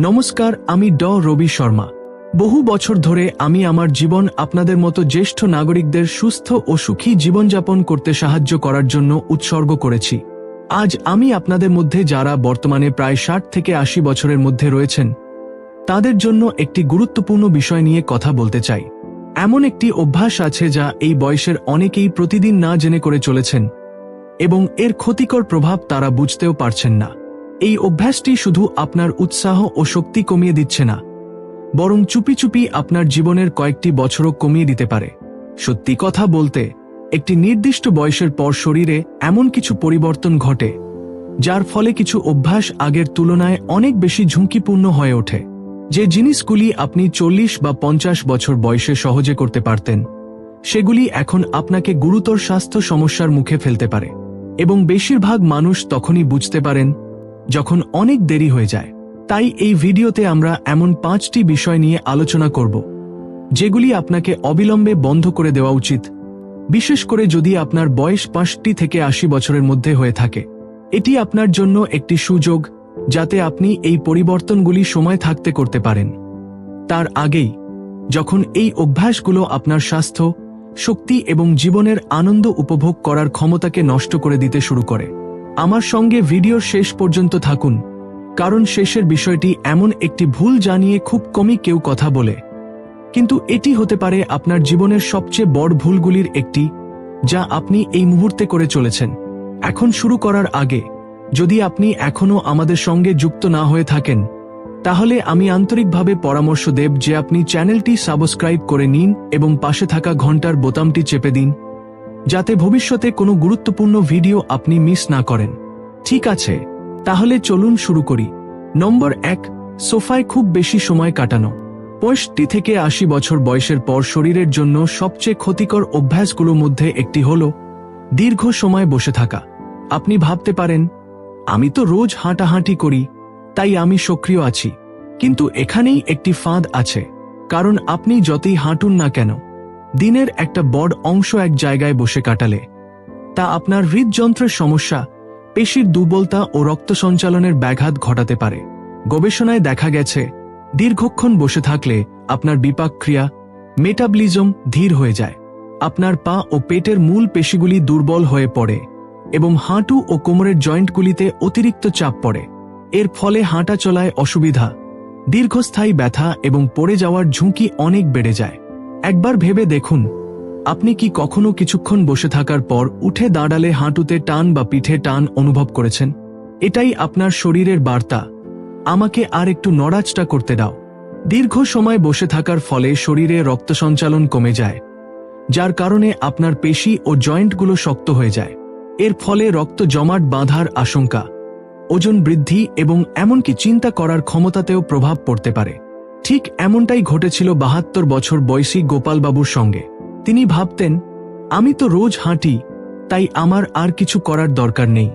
নমস্কার, আমি ড. রবি শর্মা। বহু বছর ধরে আমি আমার জীবন আপনাদের মতো জ্যেষ্ঠ নাগরিকদের সুস্থ ও সুখী জীবনযাপন করতে সাহায্য করার জন্য উৎসর্গ করেছি। আজ আমি আপনাদের মধ্যে যারা বর্তমানে প্রায় ষাট থেকে আশি বছরের মধ্যে রয়েছেন, তাদের জন্য একটি গুরুত্বপূর্ণ বিষয় নিয়ে কথা বলতে চাই। এমন একটি অভ্যাস আছে যা এই বয়সের অনেকেই প্রতিদিন না জেনে করে চলেছেন এবং এর ক্ষতিকর প্রভাব তারা বুঝতেও পারছেন না। এই অভ্যাসটি শুধু আপনার উৎসাহ ও শক্তি কমিয়ে দিচ্ছে না, বরং চুপি চুপি আপনার জীবনের কয়েকটি বছরও কমিয়ে দিতে পারে। সত্যি কথা বলতে, একটি নির্দিষ্ট বয়সের পর শরীরে এমন কিছু পরিবর্তন ঘটে, যার ফলে কিছু অভ্যাস আগের তুলনায় অনেক বেশি ঝুঁকিপূর্ণ হয়ে ওঠে। যে জিনিসগুলি আপনি চল্লিশ বা পঞ্চাশ বছর বয়সে সহজে করতে পারতেন, সেগুলি এখন আপনাকে গুরুতর স্বাস্থ্য সমস্যার মুখে ফেলতে পারে, এবং বেশিরভাগ মানুষ তখনই বুঝতে পারেন যখন অনেক দেরি হয়ে যায়, তাই এই ভিডিওতে আমরা এমন পাঁচটি বিষয় নিয়ে আলোচনা করব, যেগুলি আপনাকে অবিলম্বে বন্ধ করে দেওয়া উচিত, বিশেষ করে যদি আপনার বয়স পাঁচটি থেকে আশি বছরের মধ্যে হয়ে থাকে। এটি আপনার জন্য একটি সুযোগ, যাতে আপনি এই পরিবর্তনগুলি সময় থাকতে করতে পারেন। তার আগেই, যখন এই অভ্যাসগুলো আপনার স্বাস্থ্য, শক্তি এবং জীবনের আনন্দ উপভোগ করার ক্ষমতাকে নষ্ট করে দিতে শুরু করে আমার সঙ্গে ভিডিওর শেষ পর্যন্ত থাকুন, কারণ শেষের বিষয়টি এমন একটি ভুল জানিয়ে খুব কমই কেউ কথা বলে। কিন্তু এটি হতে পারে আপনার জীবনের সবচেয়ে বড় ভুলগুলির একটি, যা আপনি এই মুহূর্তে করে চলেছেন। এখন শুরু করার আগে, যদি আপনি এখনও আমাদের সঙ্গে যুক্ত না হয়ে থাকেন, তাহলে আমি আন্তরিকভাবে পরামর্শ দেব যে আপনি চ্যানেলটি সাবস্ক্রাইব করে নিন এবং পাশে থাকা ঘণ্টার বোতামটি চেপে দিন। যাতে ভবিষ্যতে কোনো গুরুত্বপূর্ণ ভিডিও আপনি মিস না করেন। ঠিক আছে, তাহলে চলুন শুরু করি। নম্বর এক, সোফায় খুব বেশি সময় কাটানো। পঁয়ষট্টি থেকে আশি বছর বয়সের পর শরীরের জন্য সবচেয়ে ক্ষতিকর অভ্যাসগুলোর মধ্যে একটি হল দীর্ঘ সময় বসে থাকা। আপনি ভাবতে পারেন, আমি তো রোজ হাঁটাহাঁটি করি, তাই আমি সক্রিয় আছি। কিন্তু এখানেই একটি ফাঁদ আছে, কারণ আপনি যতই হাঁটুন না কেন দিনের একটা বড় অংশ এক জায়গায় বসে কাটালে। তা আপনার হৃদযন্ত্রের সমস্যা, পেশির দুর্বলতা ও রক্ত সঞ্চালনের ব্যাঘাত ঘটাতে পারে। গবেষণায় দেখা গেছে, দীর্ঘক্ষণ বসে থাকলে আপনার বিপাক ক্রিয়া মেটাবলিজম ধীর হয়ে যায়। আপনার পা ও পেটের মূল পেশিগুলি দুর্বল হয়ে পড়ে এবং হাঁটু ও কোমরের জয়েন্টগুলিতে অতিরিক্ত চাপ পড়ে। এর ফলে হাঁটা চলায় অসুবিধা, দীর্ঘস্থায়ী ব্যথা এবং পড়ে যাওয়ার ঝুঁকি অনেক বেড়ে যায়। একবার ভেবে দেখুন, আপনি কি কখনো কিছুক্ষণ বসে থাকার পর উঠে দাঁড়ালে হাঁটুতে টান বা পিঠে টান অনুভব করেছেন? এটাই আপনার শরীরের বার্তা। আমাকে আর একটু নড়াচটা করতে দাও। দীর্ঘ সময় বসে থাকার ফলে শরীরে রক্ত সঞ্চালন কমে যায়, যার কারণে আপনার পেশি ও জয়েন্টগুলো শক্ত হয়ে যায়। এর ফলে রক্ত জমাট বাঁধার আশঙ্কা, ওজন বৃদ্ধি এবং এমনকি চিন্তা করার ক্ষমতাতেও প্রভাব পড়তে পারে। ঠিক এমনটাই ঘটেছিল বাহাত্তর বছর বয়সী গোপালবাবুর সঙ্গে। তিনি ভাবতেন, আমি তো রোজ হাঁটি, তাই আমার আর কিছু করার দরকার নেই।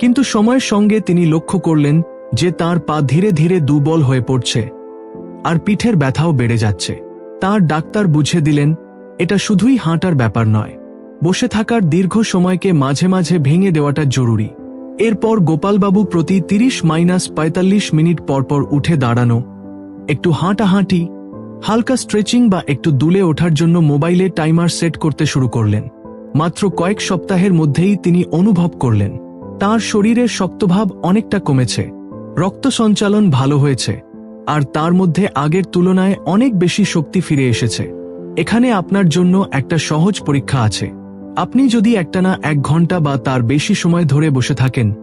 কিন্তু সময়ের সঙ্গে তিনি লক্ষ্য করলেন যে তার পা ধীরে ধীরে দুর্বল হয়ে পড়ছে, আর পিঠের ব্যথাও বেড়ে যাচ্ছে। তার ডাক্তার বুঝে দিলেন, এটা শুধুই হাঁটার ব্যাপার নয়, বসে থাকার দীর্ঘ সময়কে মাঝে মাঝে ভেঙে দেওয়াটা জরুরি। এরপর গোপালবাবু প্রতি তিরিশ মাইনাস পঁয়তাল্লিশ মিনিট পরপর উঠে দাঁড়ানো একটু হাঁটাহাঁটি, হালকা স্ট্রেচিং বা একটু দুলে ওঠার জন্য মোবাইলে টাইমার সেট করতে শুরু করলেন। মাত্র কয়েক সপ্তাহের মধ্যেই তিনি অনুভব করলেন। তার শরীরের শক্তভাব অনেকটা কমেছে। রক্ত সঞ্চালন ভালো হয়েছে। আর তার মধ্যে আগের তুলনায় অনেক বেশি শক্তি ফিরে এসেছে। এখানে আপনার জন্য একটা সহজ পরীক্ষা আছে। আপনি যদি একটানা এক ঘণ্টা বা তার বেশি সময় ধরে বসে থাকেন,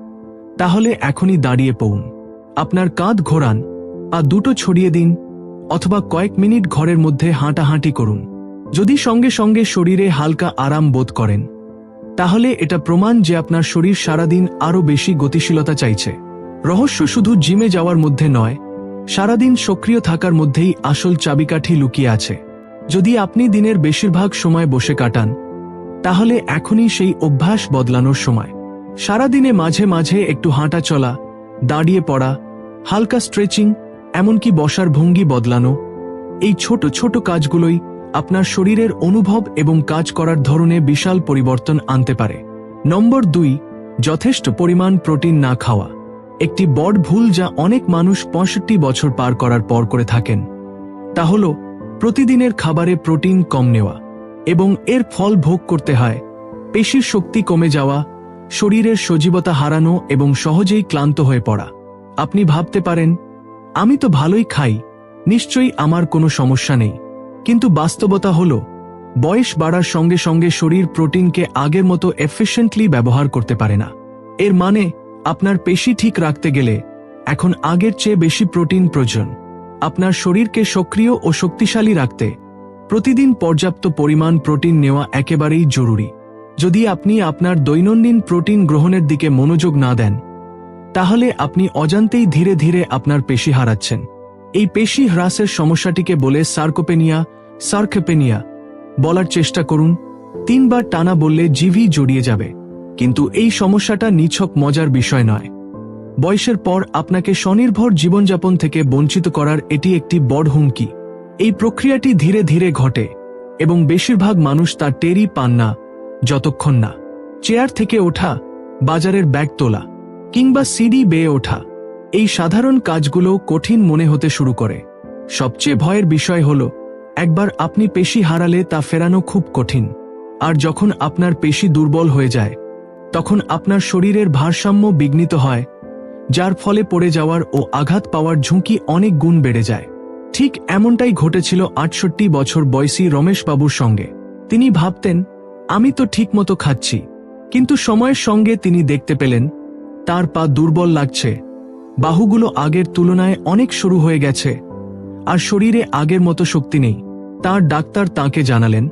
তাহলে এখনই দাঁড়িয়ে পড়ুন। আপনার কাঁধ ঘোরান আর দুটো ছড়িয়ে দিন, অথবা কয়েক মিনিট ঘরের মধ্যে হাঁটাহাঁটি করুন। যদি সঙ্গে সঙ্গে শরীরে হালকা আরাম বোধ করেন, তাহলে এটা প্রমাণ যে আপনার শরীর সারাদিন আরও বেশি গতিশীলতা চাইছে। রহস্য শুধু জিমে যাওয়ার মধ্যে নয়, সারাদিন সক্রিয় থাকার মধ্যেই আসল চাবিকাঠি লুকিয়ে আছে। যদি আপনি দিনের বেশিরভাগ সময় বসে কাটান, তাহলে এখনই সেই অভ্যাস বদলানোর সময়। সারাদিনে মাঝে মাঝে একটু হাঁটা চলা, দাঁড়িয়ে পড়া, হালকা স্ট্রেচিং এমনকি বসার ভঙ্গি বদলানো, এই ছোট ছোট কাজগুলোই আপনার শরীরের অনুভব এবং কাজ করার ধরনে বিশাল পরিবর্তন আনতে পারে। নম্বর দুই, যথেষ্ট পরিমাণ প্রোটিন না খাওয়া। একটি বড় ভুল যা অনেক মানুষ পঁয়ষট্টি বছর পার করার পর করে থাকেন, তা হল প্রতিদিনের খাবারে প্রোটিন কম নেওয়া এবং এর ফল ভোগ করতে হয়, পেশির শক্তি কমে যাওয়া, শরীরের সজীবতা হারানো এবং সহজেই ক্লান্ত হয়ে পড়া। আপনি ভাবতে পারেন আমি তো ভালোই খাই, নিশ্চয়ই আমার কোনো সমস্যা নেই। কিন্তু বাস্তবতা হল, বয়স বাড়ার সঙ্গে সঙ্গে শরীর প্রোটিনকে আগের মতো এফিশিয়েন্টলি ব্যবহার করতে পারে না। এর মানে আপনার পেশি ঠিক রাখতে গেলে, এখন আগের চেয়ে বেশি প্রোটিন প্রয়োজন। আপনার শরীরকে সক্রিয় ও শক্তিশালী রাখতে, প্রতিদিন পর্যাপ্ত পরিমাণ প্রোটিন নেওয়া একেবারেই জরুরি। যদি আপনি আপনার দৈনন্দিন প্রোটিন গ্রহণের দিকে মনোযোগ না দেন তাহলে আপনি অজান্তেই ধীরে ধীরে আপনার পেশি হারাচ্ছেন। এই পেশি হ্রাসের সমস্যাটিকে বলে সার্কোপেনিয়া সার্কোপেনিয়া বলার চেষ্টা করুন। তিনবার টানা বললে জিভি জড়িয়ে যাবে। কিন্তু এই সমস্যাটা নিছক মজার বিষয় নয়। বয়সের পর আপনাকে স্বনির্ভর জীবনযাপন থেকে বঞ্চিত করার এটি একটি বড় হুমকি। এই প্রক্রিয়াটি ধীরে ধীরে ঘটে এবং বেশিরভাগ মানুষ তার টেরই পান না, যতক্ষণ না। চেয়ার থেকে ওঠা, বাজারের ব্যাগ তোলা। কিংবা সিডি বেয়ে ওঠা। এই সাধারণ কাজগুলো কঠিন মনে হতে শুরু করে। সবচেয়ে ভয়ের বিষয় হল, একবার আপনি পেশি হারালে তা ফেরানো খুব কঠিন। আর যখন আপনার পেশি দুর্বল হয়ে যায়, তখন আপনার শরীরের ভারসাম্য বিঘ্নিত হয়, যার ফলে পড়ে যাওয়ার ও আঘাত পাওয়ার ঝুঁকি অনেক গুণ বেড়ে যায়। ঠিক এমনটাই ঘটেছিল আটষট্টি বছর বয়সী রমেশবাবুর সঙ্গে। তিনি ভাবতেন, আমি তো ঠিকমতো খাচ্ছি। কিন্তু সময়ের সঙ্গে তিনি দেখতে পেলেন তার পা দুর্বল লাগছে। বাহুগুলো আগের তুলনায় অনেক শুরু হয়ে গেছে। আর শরীরে আগের মতো শক্তি নেই। তার ডাক্তার তাকে জানালেন,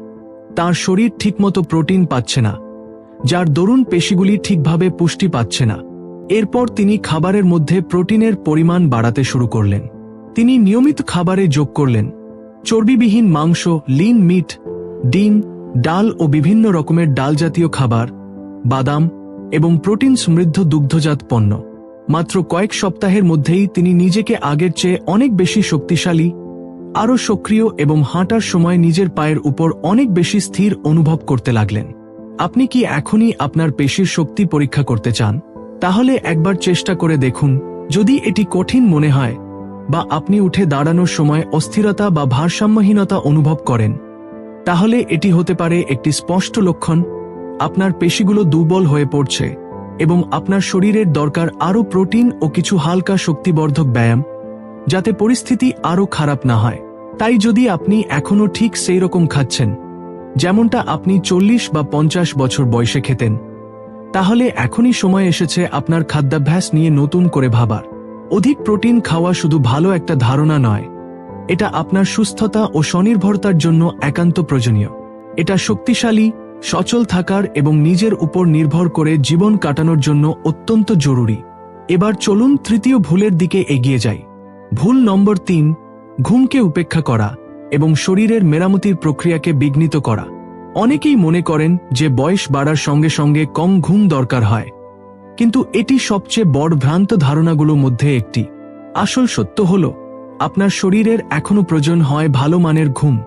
তার শরীর ঠিকমতো প্রোটিন পাচ্ছে না, যার দরুন পেশিগুলি ঠিকভাবে পুষ্টি পাচ্ছে না। এরপর তিনি খাবারের মধ্যে প্রোটিনের পরিমাণ বাড়াতে শুরু করলেন। তিনি নিয়মিত খাবারে যোগ করলেন। চর্বিবিহীন মাংস, লিন মিট, ডিম, ডাল ও বিভিন্ন রকমের ডাল জাতীয় খাবার, বাদাম এবং প্রোটিন সমৃদ্ধ দুগ্ধজাত পণ্য। মাত্র কয়েক সপ্তাহের মধ্যেই তিনি নিজেকে আগের চেয়ে অনেক বেশি শক্তিশালী, আরও সক্রিয় এবং হাঁটার সময় নিজের পায়ের উপর অনেক বেশি স্থির অনুভব করতে লাগলেন। আপনি কি এখনই আপনার পেশির শক্তি পরীক্ষা করতে চান? তাহলে একবার চেষ্টা করে দেখুন, যদি এটি কঠিন মনে হয়, বা আপনি উঠে দাঁড়ানোর সময় অস্থিরতা বা ভারসাম্যহীনতা অনুভব করেন, তাহলে এটি হতে পারে একটি স্পষ্ট লক্ষণ আপনার পেশিগুলো দুর্বল হয়ে পড়ছে এবং আপনার শরীরের দরকার আরও প্রোটিন ও কিছু হালকা শক্তিবর্ধক ব্যায়াম, যাতে পরিস্থিতি আরও খারাপ না হয়। তাই যদি আপনি এখনও ঠিক সেই রকম খাচ্ছেন, যেমনটা আপনি চল্লিশ বা পঞ্চাশ বছর বয়সে খেতেন, তাহলে এখনই সময় এসেছে আপনার খাদ্যাভ্যাস নিয়ে নতুন করে ভাবার। অধিক প্রোটিন খাওয়া শুধু ভালো একটা ধারণা নয়, এটা আপনার সুস্থতা ও স্বনির্ভরতার জন্য একান্ত প্রয়োজনীয়। এটা শক্তিশালী সচল থাকার এবং নিজের উপর নির্ভর করে জীবন কাটানোর জন্য অত্যন্ত জরুরি। এবার চলুন তৃতীয় ভুলের দিকে এগিয়ে যাই। ভুল নম্বর তিন, ঘুমকে উপেক্ষা করা এবং শরীরের মেরামতির প্রক্রিয়াকে বিঘ্নিত করা। অনেকেই মনে করেন যে বয়স বাড়ার সঙ্গে সঙ্গে কম ঘুম দরকার হয়। কিন্তু এটি সবচেয়ে বড় ভ্রান্ত ধারণাগুলোর মধ্যে একটি। আসল সত্য হল, আপনার শরীরের এখনও প্রয়োজন হয় ভালো মানের ঘুম,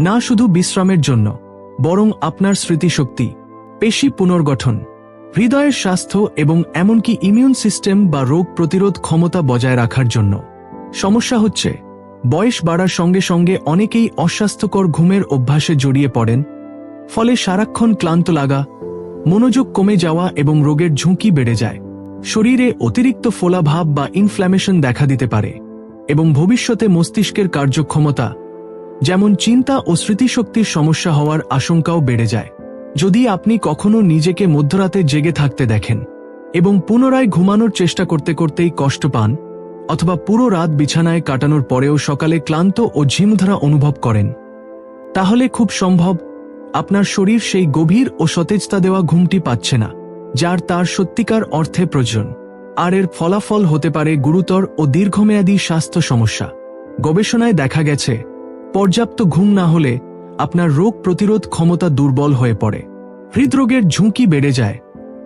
না শুধু বিশ্রামের জন্য। বরং আপনার স্মৃতিশক্তি, পেশি পুনর্গঠন, হৃদয়ের স্বাস্থ্য এবং এমনকি ইমিউন সিস্টেম বা রোগ প্রতিরোধ ক্ষমতা বজায় রাখার জন্য। সমস্যা হচ্ছে, বয়স বাড়ার সঙ্গে সঙ্গে অনেকেই অস্বাস্থ্যকর ঘুমের অভ্যাসে জড়িয়ে পড়েন, ফলে সারাক্ষণ ক্লান্ত লাগা, মনোযোগ কমে যাওয়া এবং রোগের ঝুঁকি বেড়ে যায়। শরীরে অতিরিক্ত ফোলাভাব বা ইনফ্ল্যামেশন দেখা দিতে পারে এবং ভবিষ্যতে মস্তিষ্কের কার্যক্ষমতা যেমন চিন্তা ও স্মৃতিশক্তির সমস্যা হওয়ার আশঙ্কাও বেড়ে যায়। যদি আপনি কখনো নিজেকে মধ্যরাতে জেগে থাকতে দেখেন এবং পুনরায় ঘুমানোর চেষ্টা করতে করতেই কষ্ট পান, অথবা পুরো রাত বিছানায় কাটানোর পরেও সকালে ক্লান্ত ও ঝিমধরা অনুভব করেন, তাহলে খুব সম্ভব আপনার শরীর সেই গভীর ও সতেজতা দেওয়া ঘুমটি পাচ্ছে না, যার তার সত্যিকার অর্থে প্রয়োজন। আর এর ফলাফল হতে পারে গুরুতর ও দীর্ঘমেয়াদী স্বাস্থ্য সমস্যা। গবেষণায় দেখা গেছে পর্যাপ্ত ঘুম না হলে আপনার রোগ প্রতিরোধ ক্ষমতা দুর্বল হয়ে পড়ে। হৃদরোগের ঝুঁকি বেড়ে যায়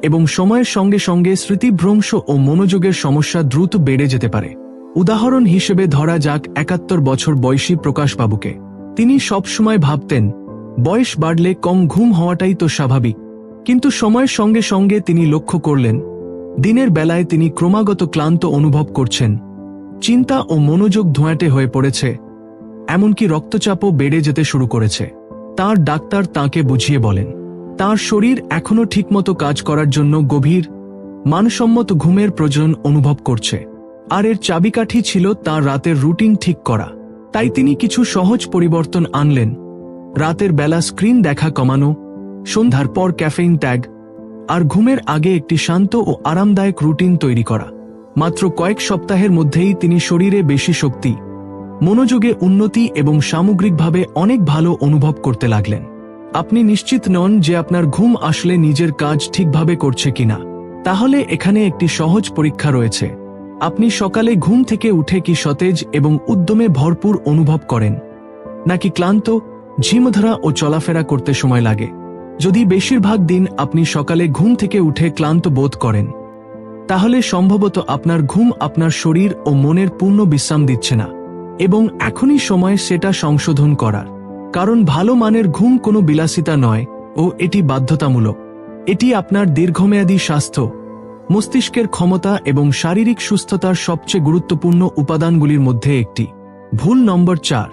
এবং সময়ের সঙ্গে সঙ্গে স্মৃতিভ্রংশ ও মনোযোগের সমস্যা দ্রুত বেড়ে যেতে পারে। উদাহরণ হিসেবে ধরা যাক একাত্তর বছর বয়সী প্রকাশবাবুকে তিনি সবসময় ভাবতেন, বয়স বাড়লে কম ঘুম হওয়াটাই তো স্বাভাবিক। কিন্তু সময়ের সঙ্গে সঙ্গে তিনি লক্ষ্য করলেন, দিনের বেলায় তিনি ক্রমাগত ক্লান্ত অনুভব করছেন। চিন্তা ও মনোযোগ ধোঁয়াটে হয়ে পড়েছে। এমনকি রক্তচাপও বেড়ে যেতে শুরু করেছে। তার ডাক্তার তাকে বুঝিয়ে বলেন, তার শরীর এখনও ঠিকমতো কাজ করার জন্য গভীর, মানসম্মত ঘুমের প্রয়োজন অনুভব করছে। আর এর চাবিকাঠি ছিল তার রাতের রুটিন ঠিক করা। তাই তিনি কিছু সহজ পরিবর্তন আনলেন। রাতের বেলা স্ক্রিন দেখা কমানো, সন্ধ্যার পর ক্যাফেইন ত্যাগ আর ঘুমের আগে একটি শান্ত ও আরামদায়ক রুটিন তৈরি করা। মাত্র কয়েক সপ্তাহের মধ্যেই তিনি শরীরে বেশি শক্তি মনোযোগে উন্নতি এবং সামগ্রিকভাবে অনেক ভালো অনুভব করতে লাগলেন। আপনি নিশ্চিত নন যে আপনার ঘুম আসলে নিজের কাজ ঠিকভাবে করছে কিনা। তাহলে এখানে একটি সহজ পরীক্ষা রয়েছে। আপনি সকালে ঘুম থেকে উঠে কি সতেজ এবং উদ্যমে ভরপুর অনুভব করেন? নাকি ক্লান্ত, ঝিমধরা ও চলাফেরা করতে সময় লাগে? যদি বেশিরভাগ দিন আপনি সকালে ঘুম থেকে উঠে ক্লান্ত বোধ করেন, তাহলে সম্ভবত আপনার ঘুম আপনার শরীর ও মনের পূর্ণ বিশ্রাম দিচ্ছে না। এবং এখনই সময় সেটা সংশোধন করার। কারণ ভালো মানের ঘুম কোনো বিলাসিতা নয় ও এটি বাধ্যতামূলক। এটি আপনার দীর্ঘমেয়াদী স্বাস্থ্য, মস্তিষ্কের ক্ষমতা এবং শারীরিক সুস্থতার সবচেয়ে গুরুত্বপূর্ণ উপাদানগুলির মধ্যে একটি। ভুল নম্বর চার,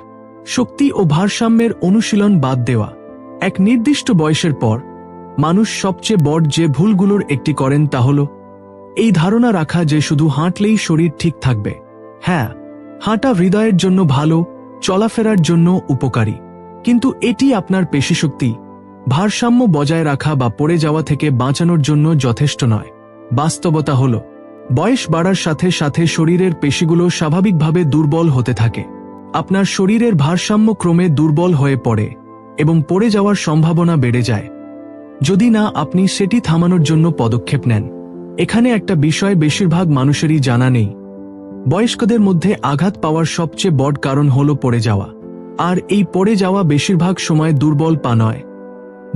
শক্তি ও ভারসাম্যের অনুশীলন বাদ দেওয়া। এক নির্দিষ্ট বয়সের পর, মানুষ সবচেয়ে বড় যে ভুলগুলোর একটি করেন তা হল, এই ধারণা রাখা যে শুধু হাঁটলেই শরীর ঠিক থাকবে। হ্যাঁ হাঁটা হৃদয়ের জন্য ভালো, চলাফেরার জন্য উপকারী। কিন্তু এটি আপনার পেশিশক্তি। ভারসাম্য বজায় রাখা বা পড়ে যাওয়া থেকে বাঁচানোর জন্য যথেষ্ট নয়। বাস্তবতা হল, বয়স বাড়ার সাথে সাথে শরীরের পেশিগুলো স্বাভাবিকভাবে দুর্বল হতে থাকে। আপনার শরীরের ভারসাম্য ক্রমে দুর্বল হয়ে পড়ে এবং পড়ে যাওয়ার সম্ভাবনা বেড়ে যায়। যদি না, আপনি সেটি থামানোর জন্য পদক্ষেপ নেন। এখানে একটা বিষয় বেশিরভাগ মানুষেরই জানা নেই। বয়স্কদের মধ্যে আঘাত পাওয়ার সবচেয়ে বড় কারণ হল পড়ে যাওয়া। আর এই পড়ে যাওয়া বেশিরভাগ সময় দুর্বল পা নয়।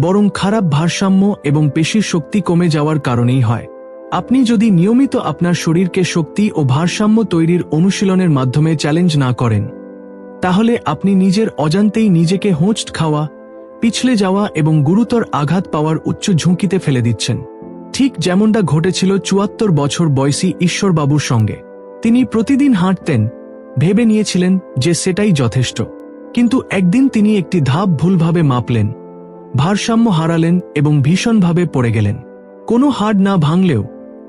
বরং খারাপ ভারসাম্য এবং পেশির শক্তি কমে যাওয়ার কারণেই হয়। আপনি যদি নিয়মিত আপনার শরীরকে শক্তি ও ভারসাম্য তৈরির অনুশীলনের মাধ্যমে চ্যালেঞ্জ না করেন, তাহলে আপনি নিজের অজান্তেই নিজেকে হোঁচট খাওয়া, পিছলে যাওয়া এবং গুরুতর আঘাত পাওয়ার উচ্চ ঝুঁকিতে ফেলে দিচ্ছেন। ঠিক যেমনটা ঘটেছিল চুয়াত্তর বছর বয়সী ঈশ্বরবাবুর সঙ্গে। তিনি প্রতিদিন হাঁটতেন, ভেবে নিয়েছিলেন যে সেটাই যথেষ্ট। কিন্তু একদিন তিনি একটি ধাপ ভুলভাবে মাপলেন, ভারসাম্য হারালেন এবং ভীষণভাবে পড়ে গেলেন। কোনো হাড় না ভাঙলেও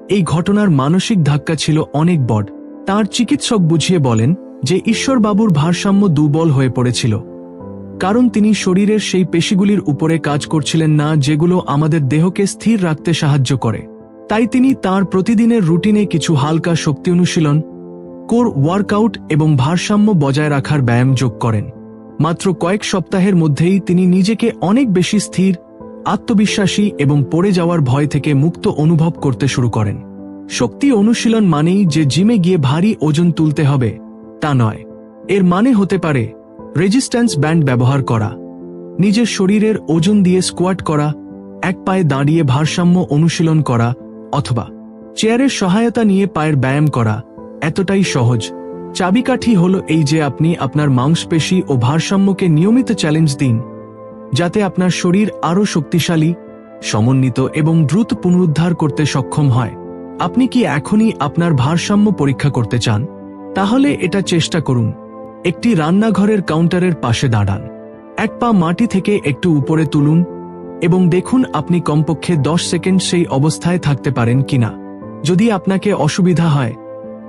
এই ঘটনার মানসিক ধাক্কা ছিল অনেক বড়। তার চিকিৎসক বুঝিয়ে বলেন যে ঈশ্বরবাবুর ভারসাম্য দুর্বল হয়ে পড়েছিল, কারণ তিনি শরীরের সেই পেশিগুলির উপরে কাজ করছিলেন না যেগুলো আমাদের দেহকে স্থির রাখতে সাহায্য করে। তাই তিনি তার প্রতিদিনের রুটিনে কিছু হালকা শক্তি অনুশীলন, কোর ওয়ার্কআউট এবং ভারসাম্য বজায় রাখার ব্যায়াম যোগ করেন। মাত্র কয়েক সপ্তাহের মধ্যেই তিনি নিজেকে অনেক বেশি স্থির, আত্মবিশ্বাসী এবং পড়ে যাওয়ার ভয় থেকে মুক্ত অনুভব করতে শুরু করেন। শক্তি অনুশীলন মানেই যে জিমে গিয়ে ভারী ওজন তুলতে হবে, তা নয়। এর মানে হতে পারে রেজিস্ট্যান্স ব্যান্ড ব্যবহার করা, নিজের শরীরের ওজন দিয়ে স্কোয়াট করা, এক পায়ে দাঁড়িয়ে ভারসাম্য অনুশীলন করা অথবা চেয়ারের সহায়তা নিয়ে পায়ের ব্যায়াম করা এতটাই সহজ। চাবিকাঠি হল এই যে আপনি আপনার মাংসপেশি ও ভারসাম্যকে নিয়মিত চ্যালেঞ্জ দিন, যাতে আপনার শরীর আরও শক্তিশালী, সমন্বিত এবং দ্রুত পুনরুদ্ধার করতে সক্ষম হয়। আপনি কি এখনই আপনার ভারসাম্য পরীক্ষা করতে চান? তাহলে এটা চেষ্টা করুন। একটি রান্নাঘরের কাউন্টারের পাশে দাঁড়ান। এক পা মাটি থেকে একটু উপরে তুলুন এবং দেখুন আপনি কমপক্ষে দশ সেকেন্ড সেই অবস্থায় থাকতে পারেন কিনা। যদি আপনাকে অসুবিধা হয়,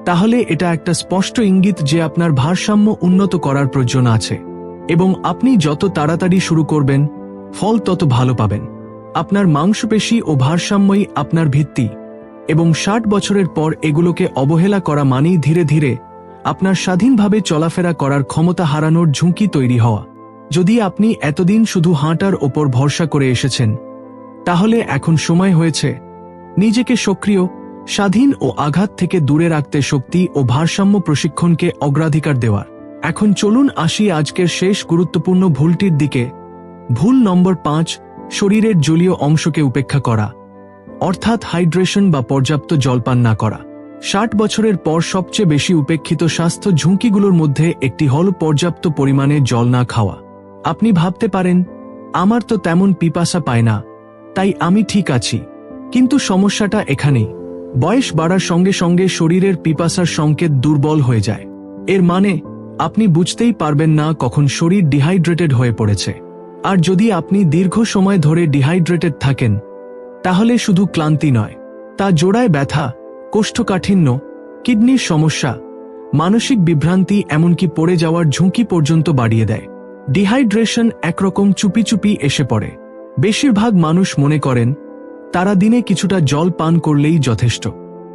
তাহলে এটা একটা স্পষ্ট ইঙ্গিত যে আপনার ভারসাম্য উন্নত করার প্রয়োজন আছে। এবং আপনি যত তাড়াতাড়ি শুরু করবেন, ফল তত ভালো পাবেন। আপনার মাংসপেশি ও ভারসাম্যই আপনার ভিত্তি। এবং ষাট বছরের পর এগুলোকে অবহেলা করা মানেই ধীরে ধীরে আপনার স্বাধীনভাবে চলাফেরা করার ক্ষমতা হারানোর ঝুঁকি তৈরি হওয়া। যদি আপনি এতদিন শুধু হাঁটার ওপর ভরসা করে এসেছেন, তাহলে এখন সময় হয়েছে নিজেকে সক্রিয়, স্বাধীন ও আঘাত থেকে দূরে রাখতে শক্তি ও ভারসাম্য প্রশিক্ষণকে অগ্রাধিকার দেওয়ার। এখন চলুন আসি আজকের শেষ গুরুত্বপূর্ণ ভুলটির দিকে। ভুল নম্বর পাঁচ, শরীরের জলীয় অংশকে উপেক্ষা করা, অর্থাৎ হাইড্রেশন বা পর্যাপ্ত জলপান না করা। ষাট বছরের পর সবচেয়ে বেশি উপেক্ষিত স্বাস্থ্য ঝুঁকিগুলোর মধ্যে একটি হল পর্যাপ্ত পরিমাণে জল না খাওয়া। আপনি ভাবতে পারেন, আমার তো তেমন পিপাসা পায় না, তাই আমি ঠিক আছি। কিন্তু সমস্যাটা এখানেই। বয়স বাড়ার সঙ্গে সঙ্গে শরীরের পিপাসার সংকেত দুর্বল হয়ে যায়। এর মানে আপনি বুঝতেই পারবেন না কখন শরীর ডিহাইড্রেটেড হয়ে পড়েছে। আর যদি আপনি দীর্ঘ সময় ধরে ডিহাইড্রেটেড থাকেন, তাহলে শুধু ক্লান্তি নয়, তা জোড়ায় ব্যথা, কোষ্ঠকাঠিন্য, কিডনির সমস্যা, মানসিক বিভ্রান্তি এমনকি পড়ে যাওয়ার ঝুঁকি পর্যন্ত বাড়িয়ে দেয়। ডিহাইড্রেশন একরকম চুপি চুপি এসে পড়ে। বেশিরভাগ মানুষ মনে করেন, তারা দিনে কিছুটা জল পান করলেই যথেষ্ট।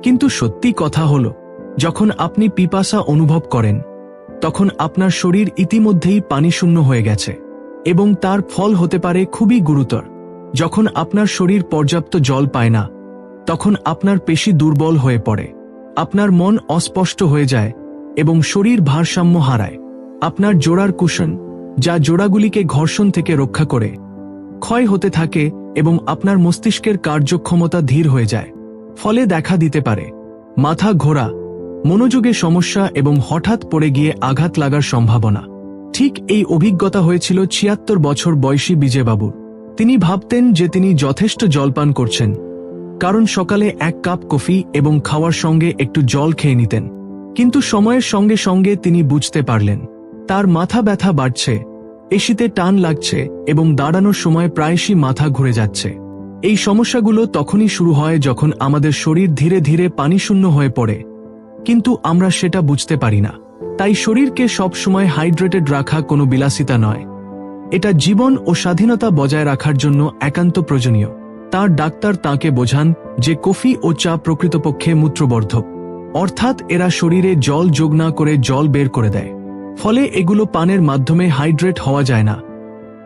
কিন্তু সত্যি কথা হল, যখন আপনি পিপাসা অনুভব করেন, তখন আপনার শরীর ইতিমধ্যেই পানিশূন্য হয়ে গেছে এবং তার ফল হতে পারে খুবই গুরুতর। যখন আপনার শরীর পর্যাপ্ত জল পায় না, তখন আপনার পেশি দুর্বল হয়ে পড়ে, আপনার মন অস্পষ্ট হয়ে যায় এবং শরীর ভারসাম্য হারায়। আপনার জোড়ার কুশন যা জোড়াগুলিকে ঘর্ষণ থেকে রক্ষা করে, ক্ষয় হতে থাকে এবং আপনার মস্তিষ্কের কার্যক্ষমতা ধীর হয়ে যায়, ফলে দেখা দিতে পারে। মাথা ঘোরা মনোযোগে সমস্যা এবং হঠাৎ পড়ে গিয়ে আঘাত লাগার সম্ভাবনা। ঠিক এই অভিজ্ঞতা হয়েছিল ছিয়াত্তর বছর বয়সী বিজয়বাবুর। তিনি ভাবতেন যে তিনি যথেষ্ট জলপান করছেন, কারণ সকালে এক কাপ কফি এবং খাওয়ার সঙ্গে একটু জল খেয়ে নিতেন। কিন্তু সময়ের সঙ্গে সঙ্গে তিনি বুঝতে পারলেন তার মাথা ব্যথা বাড়ছে। এসিতে টান লাগছে এবং দাঁড়ানোর সময় প্রায়শই মাথা ঘুরে যাচ্ছে। এই সমস্যাগুলো তখনই শুরু হয় যখন আমাদের শরীর ধীরে ধীরে পানিশূন্য হয়ে পড়ে। কিন্তু আমরা সেটা বুঝতে পারি না। তাই শরীরকে সবসময় হাইড্রেটেড রাখা কোনো বিলাসিতা নয়। এটা জীবন ও স্বাধীনতা বজায় রাখার জন্য একান্ত প্রয়োজনীয়। তার ডাক্তার তাকে বোঝান যে কফি ও চা প্রকৃতপক্ষে মূত্রবর্ধক। অর্থাৎ এরা শরীরে জল যোগ না করে জল বের করে দেয়। ফলে এগুলো পানের মাধ্যমে হাইড্রেট হওয়া যায় না,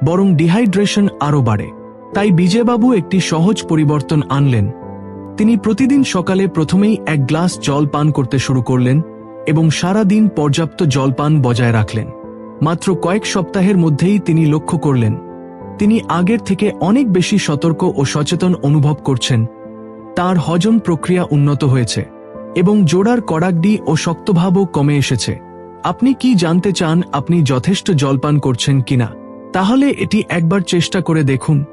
বরং ডিহাইড্রেশন আরও বাড়ে। তাই বিজয়বাবু একটি সহজ পরিবর্তন আনলেন। তিনি প্রতিদিন সকালে প্রথমেই এক গ্লাস জল পান করতে শুরু করলেন এবং সারা দিন পর্যাপ্ত জল পান বজায় রাখলেন। মাত্র কয়েক সপ্তাহের মধ্যেই তিনি লক্ষ্য করলেন, তিনি আগের থেকে অনেক বেশি সতর্ক ও সচেতন অনুভব করছেন। তার হজম প্রক্রিয়া উন্নত হয়েছে এবং জোড়ার কড়াকডি ও শক্তভাবও কমে এসেছে। আপনি কি জানতে চান আপনি যথেষ্ট জলপান করছেন কিনা? তাহলে এটি একবার চেষ্টা করে দেখুন।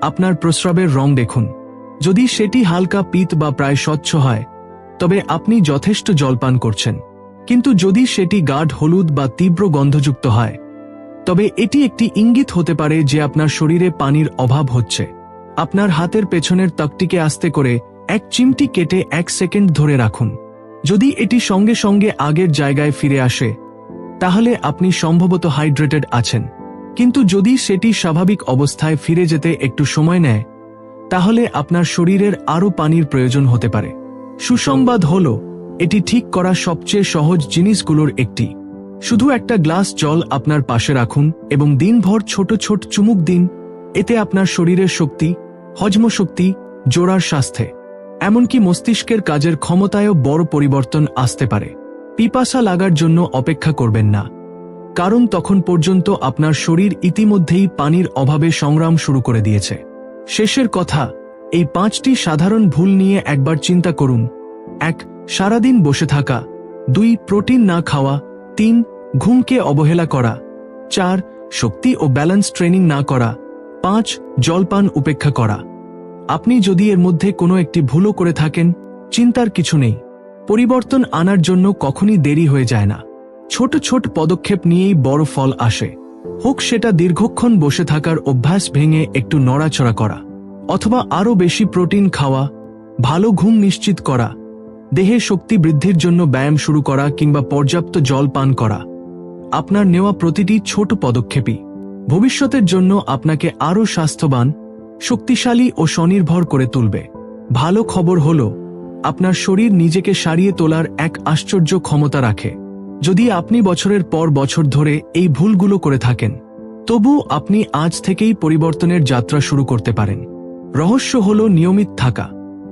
আপনার প্রস্রাবের রং দেখুন। যদি সেটি হালকা পিত বা প্রায় স্বচ্ছ হয়, তবে আপনি যথেষ্ট জলপান করছেন। কিন্তু যদি সেটি গাঢ় হলুদ বা তীব্র গন্ধযুক্ত হয়, তবে এটি একটি ইঙ্গিত হতে পারে যে আপনার শরীরে পানির অভাব হচ্ছে। আপনার হাতের পেছনের তকটিকে আস্তে করে এক চিমটি কেটে এক সেকেন্ড ধরে রাখুন। যদি এটি সঙ্গে সঙ্গে আগের জায়গায় ফিরে আসে, তাহলে আপনি সম্ভবত হাইড্রেটেড আছেন। কিন্তু যদি সেটি স্বাভাবিক অবস্থায় ফিরে যেতে একটু সময় নেয়, তাহলে আপনার শরীরের আরও পানির প্রয়োজন হতে পারে। সুসংবাদ হল, এটি ঠিক করা সবচেয়ে সহজ জিনিসগুলোর একটি। শুধু একটা গ্লাস জল আপনার পাশে রাখুন এবং দিনভর ছোট ছোট চুমুক দিন, এতে আপনার শরীরের শক্তি, হজম শক্তি, জোড়ার স্বাস্থ্যে এমনকি মস্তিষ্কের কাজের ক্ষমতায়ও বড় পরিবর্তন আসতে পারে। পিপাসা লাগার জন্য অপেক্ষা করবেন না। কারণ তখন পর্যন্ত আপনার শরীর ইতিমধ্যেই পানির অভাবে সংগ্রাম শুরু করে দিয়েছে। শেষের কথা, এই পাঁচটি সাধারণ ভুল নিয়ে একবার চিন্তা করুন। এক, সারাদিন বসে থাকা। দুই, প্রোটিন না খাওয়া। তিন, ঘুমকে অবহেলা করা। চার, শক্তি ও ব্যালেন্স ট্রেনিং না করা। পাঁচ, জলপান উপেক্ষা করা। আপনি যদি এর মধ্যে কোনো একটি ভুলও করে থাকেন, চিন্তার কিছু নেই। পরিবর্তন আনার জন্য কখনই দেরি হয়ে যায় না। ছোট ছোট পদক্ষেপ নিয়েই বড় ফল আসে। হোক সেটা দীর্ঘক্ষণ বসে থাকার অভ্যাস ভেঙে একটু নড়াচড়া করা, অথবা আরও বেশি প্রোটিন খাওয়া, ভালো ঘুম নিশ্চিত করা, দেহে শক্তি বৃদ্ধির জন্য ব্যায়াম শুরু করা কিংবা পর্যাপ্ত জল পান করা, আপনার নেওয়া প্রতিটি ছোট পদক্ষেপই। ভবিষ্যতের জন্য আপনাকে আরও স্বাস্থ্যবান শক্তিশালী ও স্বনির্ভর করে তুলবে। ভালো খবর হল, আপনার শরীর নিজেকে সারিয়ে তোলার এক আশ্চর্য ক্ষমতা রাখে। যদি আপনি বছরের পর বছর ধরে এই ভুলগুলো করে থাকেন, তবু আপনি আজ থেকেই পরিবর্তনের যাত্রা শুরু করতে পারেন। রহস্য হল নিয়মিত থাকা।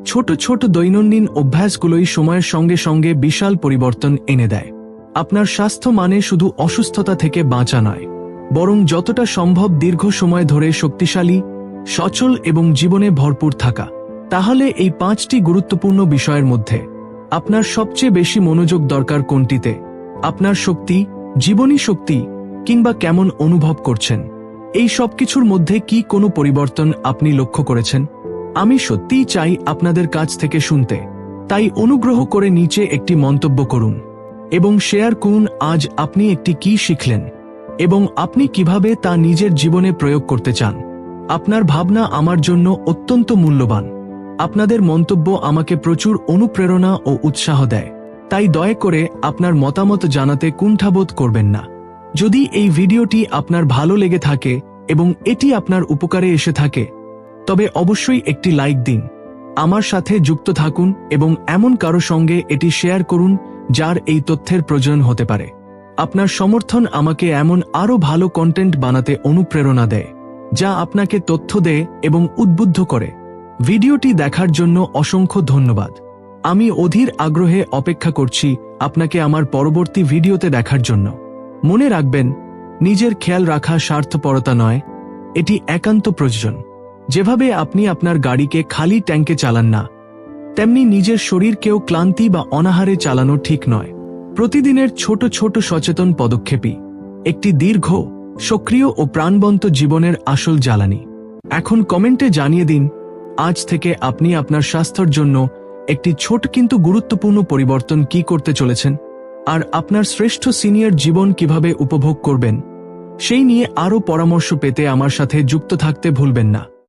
ছোট ছোট দৈনন্দিন অভ্যাসগুলোই সময়ের সঙ্গে সঙ্গে বিশাল পরিবর্তন এনে দেয়। আপনার স্বাস্থ্য মানে শুধু অসুস্থতা থেকে বাঁচা নয়, বরং যতটা সম্ভব দীর্ঘ সময় ধরে শক্তিশালী সচল এবং জীবনে ভরপুর থাকা। তাহলে এই পাঁচটি গুরুত্বপূর্ণ বিষয়ের মধ্যে আপনার সবচেয়ে বেশি মনোযোগ দরকার কোনটিতে? আপনার শক্তি, জীবনী শক্তি, কিংবা কেমন অনুভব করছেন? এই সবকিছুর মধ্যে কি কোনো পরিবর্তন আপনি লক্ষ্য করেছেন? আমি সত্যিই চাই আপনাদের কাছ থেকে শুনতে। তাই অনুগ্রহ করে নিচে একটি মন্তব্য করুন এবং শেয়ার করুন আজ আপনি একটি কি শিখলেন এবং আপনি কীভাবে তা নিজের জীবনে প্রয়োগ করতে চান। আপনার ভাবনা আমার জন্য অত্যন্ত মূল্যবান। আপনাদের মন্তব্য আমাকে প্রচুর অনুপ্রেরণা ও উৎসাহ দেয়। তাই দয়া করে আপনার মতামত জানাতে কুণ্ঠাবোধ করবেন না। যদি এই ভিডিওটি আপনার ভালো লেগে থাকে এবং এটি আপনার উপকারে এসে থাকে, তবে অবশ্যই একটি লাইক দিন। আমার সাথে যুক্ত থাকুন এবং এমন কারও সঙ্গে এটি শেয়ার করুন যার এই তথ্যের প্রয়োজন হতে পারে। আপনার সমর্থন আমাকে এমন আরও ভালো কন্টেন্ট বানাতে অনুপ্রেরণা দেয়। যা আপনাকে তথ্য দেয় এবং উদ্বুদ্ধ করে। ভিডিওটি দেখার জন্য অসংখ্য ধন্যবাদ। আমি অধীর আগ্রহে অপেক্ষা করছি আপনাকে আমার পরবর্তী ভিডিওতে দেখার জন্য। মনে রাখবেন, নিজের খেয়াল রাখা স্বার্থপরতা নয়, এটি একান্ত প্রয়োজন। যেভাবে আপনি আপনার গাড়িকে খালি ট্যাঙ্কে চালান না, তেমনি নিজের শরীরকেও ক্লান্তি বা অনাহারে চালানো ঠিক নয়। প্রতিদিনের ছোট ছোট সচেতন পদক্ষেপই একটি দীর্ঘ সক্রিয় ও প্রাণবন্ত জীবনের আসল জ্বালানি। এখন কমেন্টে জানিয়ে দিন, আজ থেকে আপনি আপনার স্বাস্থ্যের জন্য একটি ছোট কিন্তু গুরুত্বপূর্ণ পরিবর্তন কি করতে চলেছেন? আর আপনার শ্রেষ্ঠ সিনিয়র জীবন কীভাবে উপভোগ করবেন? সেই নিয়ে আরও পরামর্শ পেতে আমার সাথে যুক্ত থাকতে ভুলবেন না।